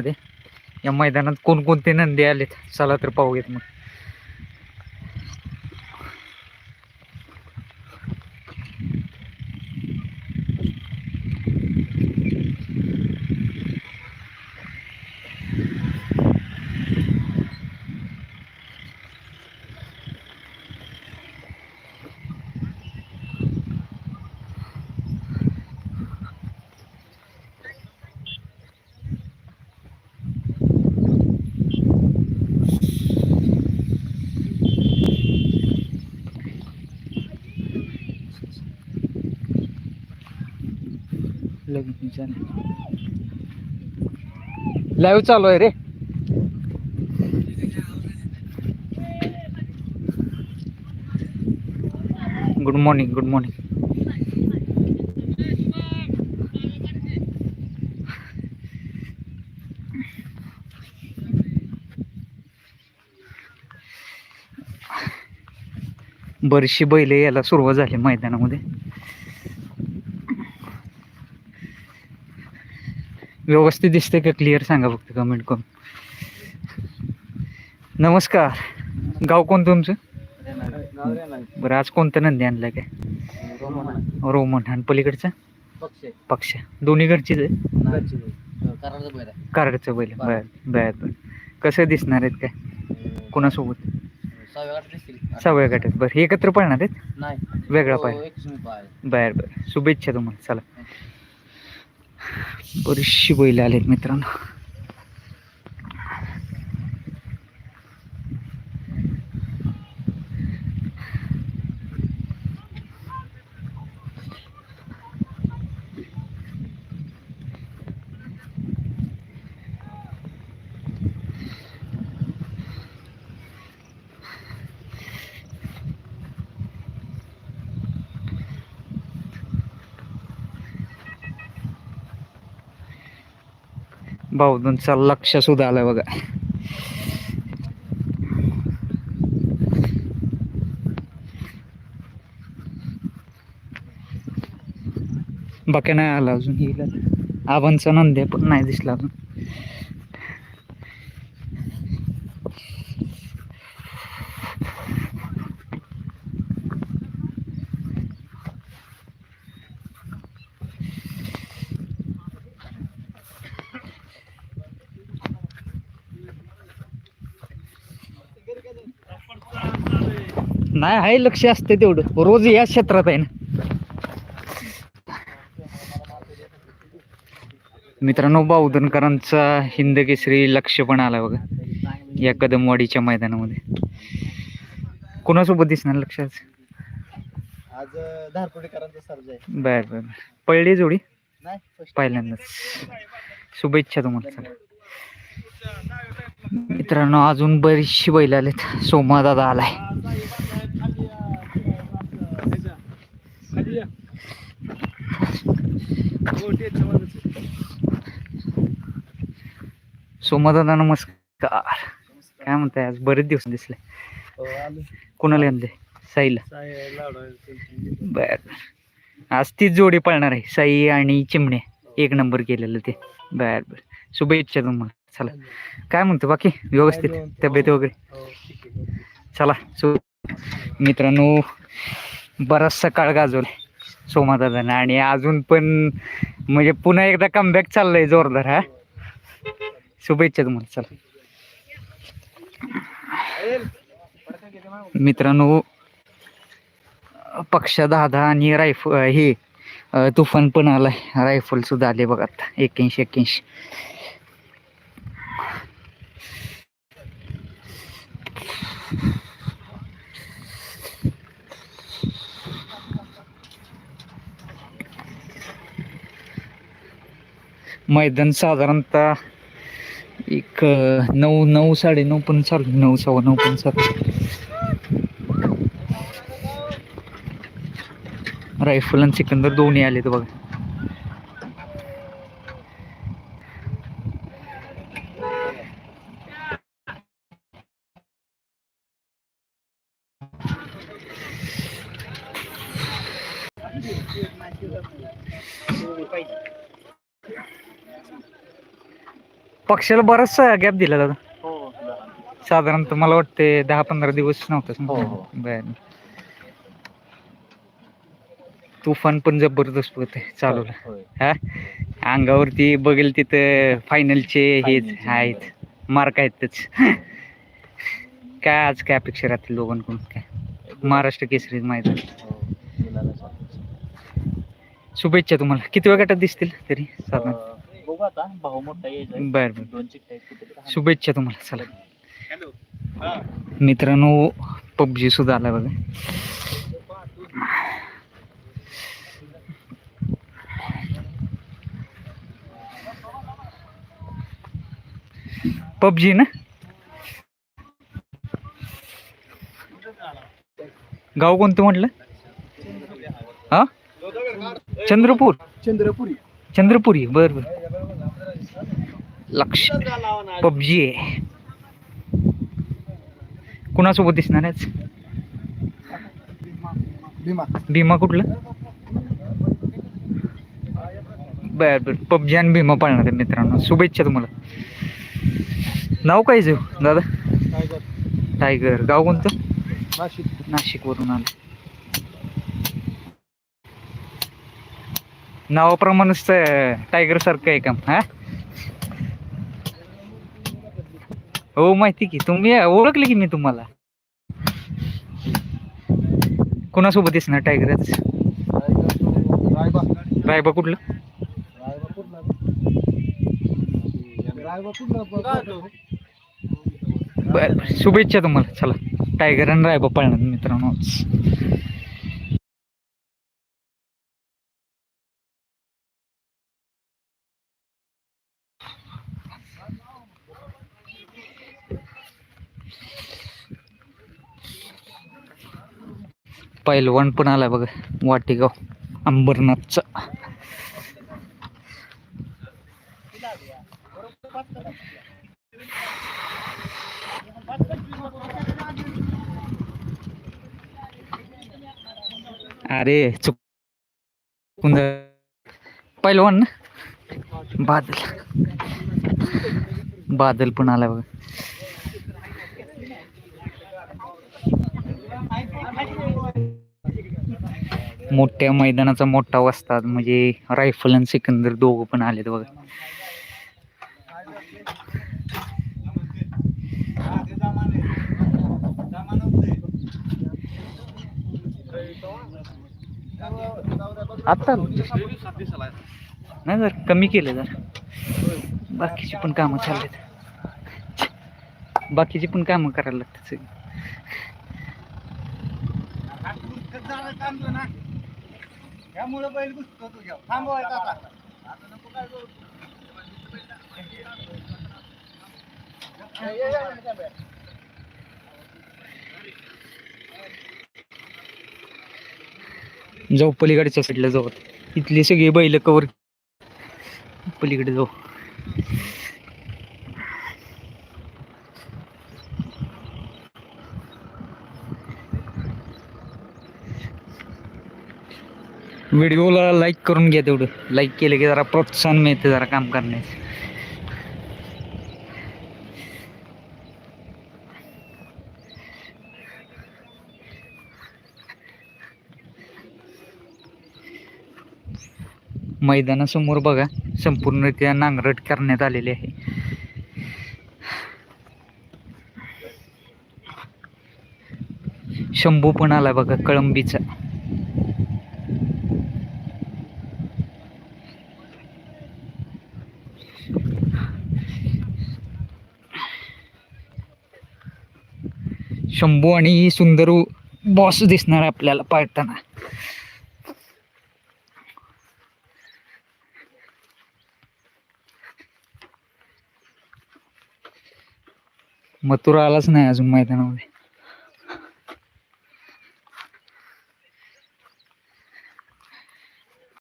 मध्ये या मैदानात कोणकोणते नंदी आलेत? चला तर पाहूयात मग. लाईव्ह चालू आहे रे. गुड मॉर्निंग गुड मॉर्निंग बरीचशी बैल यायला सुरुवात झाली मैदानामध्ये. व्यवस्थित दिसते का क्लिअर सांगा फक्त कमेंट करून. नमस्कार. गाव कोणतं तुमचं? बरं आज कोणतं नंदी आणलं काय? रोमन. आणि पलीकडचं? पक्ष. दोन्ही घरचीच आहे? कारडचं बैल. बर बर बर. कसं दिसणार आहेत काय? कोणासोबत? सवय गटात. बरं एकत्र पळणार आहेत? वेगळा पाय बर बर. शुभेच्छा तुम्हाला. चला. बरीचशी बैल आलेत मित्रांनो. भाऊदूंचा लक्ष सुद्धा आलाय बघा. बाकी नाही आला अजून. हिला आबांचा नंद्या पण नाही दिसला अजून. नाही आहे लक्ष असते तेवढं. रोज या क्षेत्रात आहे ना. मित्रांनो बावधनकरांचा हिंद केसरी लक्ष पण आला बघा. या कदमवाडीच्या मैदानामध्ये. कोणासोबत दिसणार लक्ष आज? आज धारपुडेकरांचा बर बर. पळली जोडी? पहिल्यांदाच. शुभेच्छा तुम्हाला चला. मित्रांनो अजून बरीचशी बैल आलेत. सोमा दादा आलाय. सोमा दादा नमस्कार. काय म्हणताय आज? बरेच दिवस दिसले. हो. कोणाला आणले साईला. बर. आज तीच जोडी पळणार आहे साई आणि चिमणे. एक नंबर केलेलं ते. बर बर. शुभेच्छा तुम्हाला. चला. काय म्हणतो बाकी? व्यवस्थित? तब्येत वगैरे? हो. चला सो मित्रांनो बराचसा काळ गाजवलाय सोमादादानं. आणि अजून पण म्हणजे पुन्हा एकदा कमबॅक चाललंय जोरदार हा. शुभेच्छा तुम्हाला चला. मित्रांनो पक्षा दादा आणि रायफ हे तुफान पण आलाय. रायफल सुद्धा आले बघा आता. एक्क्याऐंशी एक्क्याऐंशी. मैदान साधारणतः एक नऊ नऊ साडे नऊ पण चालू नऊ सव्वा नऊ पण चालू रायफल आणि सिकंदर दोन्ही आलेत बघा. पक्षाला बराचसा गॅप दिला दादा हो साधारणतः मला वाटते दहा पंधरा दिवस नव्हतं हो, हो. बर. तुफान पण जबरदस्त होते चालवलं होय. हा? अंगावरती बघेल तिथं फायनलचे हेच आहेत. मार्क आहेतच. काय आज काय अपेक्षा राहतील दोघांकडून? काय? महाराष्ट्र केसरी मैदान. हो मुलाला चालू. शुभेच्छा तुम्हाला. किती वेळ गटात दिसतील तरी? साधारण. अं, बघू आता भाऊ मोठा यायचा बर बर. दोन चिठ्ठ्या आहेत कुठे तरी. शुभेच्छा तुम्हाला. चला. मित्रांनो पबजी सुद्धा आला बघा. पबजी ना? गाव कोणतं म्हटलं? हा? चंद्रपूर. चंद्रपुरी. चंद्रपुरी. बर बर. लक्ष. पबजी आहे. कुणासोबत दिसणार आहेच भीमा. कुठलं? बर बर. पबजी आणि भीमा पाळणार आहे मित्रांनो. शुभेच्छा तुम्हाला. नाव काय जेव दादा? टायगर. गाव कोणतं? नाशिक. नाशिक वरून आलं. नावाप्रमाणेच टायगर सारखं आहे का? हा? हो माहिती की. तुम्ही ओळखले की मी तुम्हाला? कोणासोबत दिसणार टायगरच? रायबा कुठलं? बर बर. शुभेच्छा तुम्हाला. चला. टायगर आणि रायबा पाळणार मित्रांनो पैलवान पण आलाय बघा वाटेगाव अंबरनाथचा. अरे चुक पैलवान ना? बादल. बादल पण आलाय बघा. मोठ्या मैदानाचा मोठा वस्ताद म्हणजे रायफल आणि सिकंदर दोघं पण आलेत बघा. आता नाही जर कमी केलं जर. बाकीची पण कामं चाललेत. बाकीची पण कामं करायला लागतात सगळी. त्यामुळे बैल घुसतो तू घ्या थांबवायचा आता. आता नको काय करू. ये, ये, ये, ये, ये. जाऊ पलीकडच्या साईडला जाऊ. इथली सगळी बैल कवर पलीकडे जाऊ. व्हिडिओला लाईक करून घ्या तेवढं. लाईक केलं की जरा प्रोत्साहन मिळते जरा काम करण्याचं मैदानासमोर बघा संपूर्णरित्या नांगरट करण्यात आलेली आहे. शंभू पण आला बघा कळंबीचा. शंभू आणि सुंदर बॉस दिसणार आपल्याला पाळताना. मथुरा आलाच नाही अजून मैदानामध्ये.